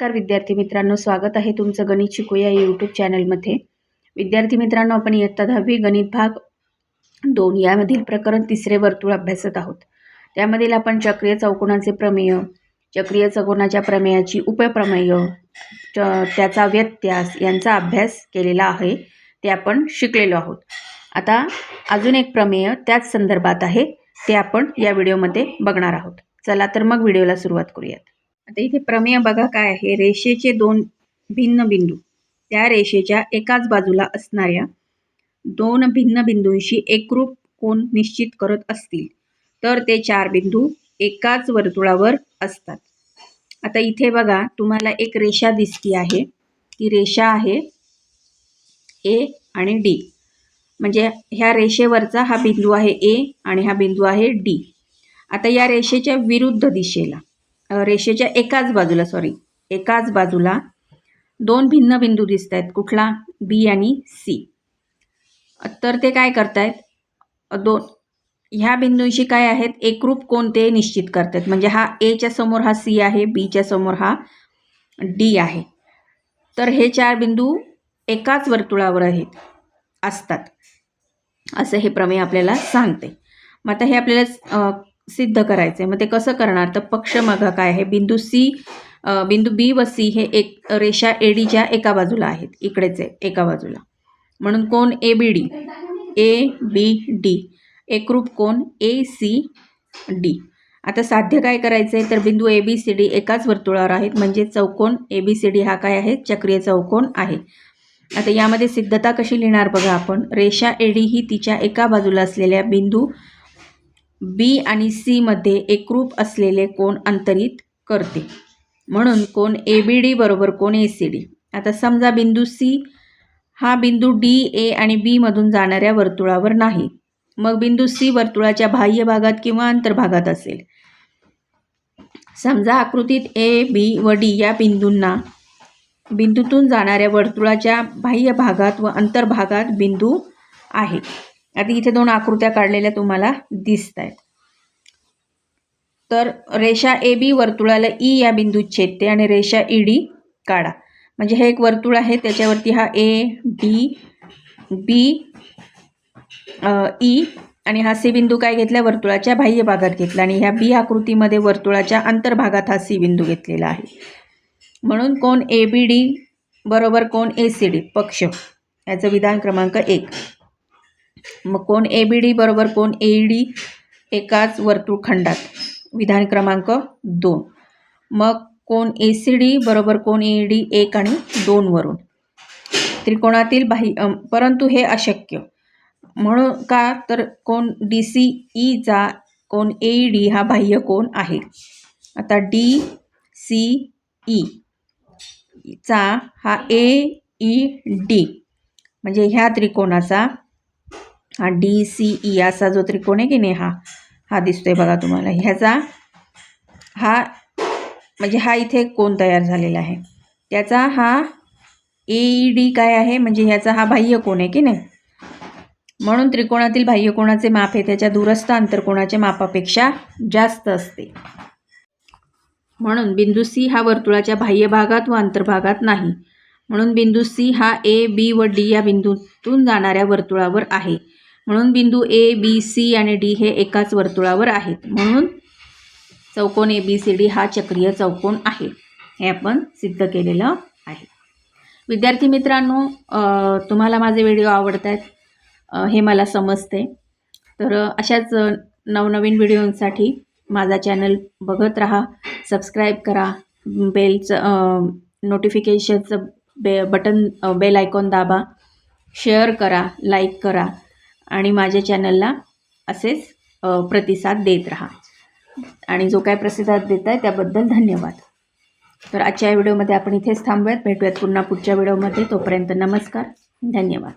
नमस्कार विद्यार्थी मित्रांनो स्वागत आहे तुमचं गणित शिकूया या यूट्यूब चॅनलमध्ये विद्यार्थी मित्रांनो आपण इयत्ता दहावी गणित भाग दोन यामधील प्रकरण तिसरे वर्तुळ अभ्यासत आहोत. त्यामधील आपण चक्रीय चौकोनाचे प्रमेय चक्रीय चौकोनाच्या प्रमेयाची उपप्रमेय च- त्याचा व्यत्यास यांचा अभ्यास केलेला आहे ते आपण शिकलेलो आहोत. आता अजून एक प्रमेय त्याच संदर्भात आहे ते आपण या व्हिडिओमध्ये बघणार आहोत. चला तर मग व्हिडिओला सुरुवात करूयात. आता इथे प्रमेय बघा काय आहे. रेषेचे दोन भिन्न बिंदू. त्या रेषेच्या एकाच बाजूला असणाऱ्या दोन भिन्न बिंदूंशी एकरूप कोण निश्चित करत असतील तर ते चार बिंदू एकाच वर्तुळावर असतात. आता इथे बघा तुम्हाला एक रेषा दिसती आहे. ती रेषा आहे ए आणि डी म्हणजे ह्या रेषेवरचा हा बिंदू आहे ए आणि हा बिंदू आहे डी आता या रेषेच्या विरुद्ध दिशेला रेषेच्या एकाच बाजूला सॉरी एकाच बाजूला दोन भिन्न बिंदू दिसत आहेत कुठला? बी आणि सी तर ते काय करतायत? दोन. ह्या बिंदूंशी काय आहेत? एकरूप कोणते निश्चित करतात. म्हणजे हा एच्या समोर हा सी आहे बीच्या समोर हा डी आहे. तर हे चार बिंदू एकाच वर्तुळावर आहेत असतात. असं हे प्रमेय आपल्याला सांगते मग आता हे आपल्याला सिद्ध करायचं आहे मग ते कसं करणार? तर पक्ष मग काय आहे? बिंदू सी बिंदू बी व सी हे एक रेषा ए डीच्या एका बाजूला आहेत. इकडेच आहे एका बाजूला. म्हणून कोण? A B D. A B D. एकरूप कोण? A C D. आता साध्य काय करायचं आहे तर बिंदू ए बी सी डी एकाच वर्तुळावर आहेत. म्हणजे चौकोन ए बी सी डी हा काय आहे? चक्रीय चौकोन आहे. आता यामध्ये सिद्धता कशी लिहिणार बघा आपण? रेषा ए डी ही तिच्या एका बाजूला असलेल्या बिंदू बी आणि सीमध्ये एकरूप असलेले कोण अंतरित करते. म्हणून कोण ए बी डी बरोबर कोण ए सी डी आता समजा बिंदू सी हा बिंदू डी ए आणि बीमधून जाणाऱ्या वर्तुळावर नाही. मग बिंदू सी वर्तुळाच्या बाह्य भागात किंवा अंतर्भागात असेल. समजा आकृतीत ए बी व डी या बिंदूंना बिंदूतून जाणाऱ्या वर्तुळाच्या बाह्य भागात व अंतर्भागात बिंदू आहे आता इथे दोन आकृत्या काढलेल्या तुम्हाला दिसत आहेत तर रेषा ए बी वर्तुळाला ई या बिंदूत छेदते आणि रेषा ई डी काढा. म्हणजे हे एक वर्तुळ आहे त्याच्यावरती हा ए डी बी ई आणि हा सी बिंदू काय घेतला? वर्तुळाच्या बाह्य भागात घेतला आणि ह्या बी आकृतीमध्ये वर्तुळाच्या अंतर्भागात हा सी बिंदू घेतलेला आहे. म्हणून कोण ए बी डी बरोबर कोण ए सी डी? पक्ष. याचं विधान क्रमांक एक. मग कोण ए बी डी बरोबर कोण ए डी एकाच वर्तुळखंडात विधान क्रमांक दोन. मग कोण ए सी डी बरोबर कोण ए डी एक आणि दोनवरून त्रिकोणातील बाह्य परंतु हे अशक्य. म्हणून का तर कोण डी सी ईचा कोण ए डी हा बाह्य कोण आहे? आता डी सी ई चा हा ए ई डी म्हणजे ह्या त्रिकोणाचा हा डी सी ई असा जो त्रिकोण आहे की नाही हा हा दिसतोय बघा तुम्हाला. ह्याचा हा म्हणजे हा इथे कोण तयार झालेला आहे? त्याचा हा ए ई डी काय आहे? म्हणजे ह्याचा हा बाह्य कोण आहे की नाही? म्हणून त्रिकोणातील बाह्यकोणाचे माप हे त्याच्या दूरस्थ अंतरकोणाच्या मापापेक्षा जास्त असते. म्हणून बिंदू सी हा वर्तुळाच्या बाह्य भागात व अंतर्भागात नाही. म्हणून बिंदू सी हा ए बी व डी या बिंदूतून जाणाऱ्या वर्तुळावर आहे. म्हणून बिंदू ए बी सी आणि डी हे एकाच वर्तुळावर आहेत. म्हणून चौकोन ए बी सी डी हा चक्रीय चौकोन आहे. हे आपण सिद्ध केलेलं आहे. विद्यार्थी मित्रांनो तुम्हाला माझे व्हिडिओ आवडत आहेत हे मला समजते. तर अशाच नवनवीन व्हिडिओंसाठी माझा चॅनल बघत राहा सबस्क्राईब करा बेलचं नोटिफिकेशनचं बे बटन बेल आयकॉन दाबा शेअर करा लाईक करा. आणि माझ्या चॅनलला असेच प्रतिसाद देत राहा. आणि जो काय प्रतिसाद देत आहे त्याबद्दल धन्यवाद. तर आजच्या व्हिडिओमध्ये आपण इथेच थांबूयात. भेटूयात पुन्हा पुढच्या व्हिडिओमध्ये. तोपर्यंत नमस्कार. धन्यवाद.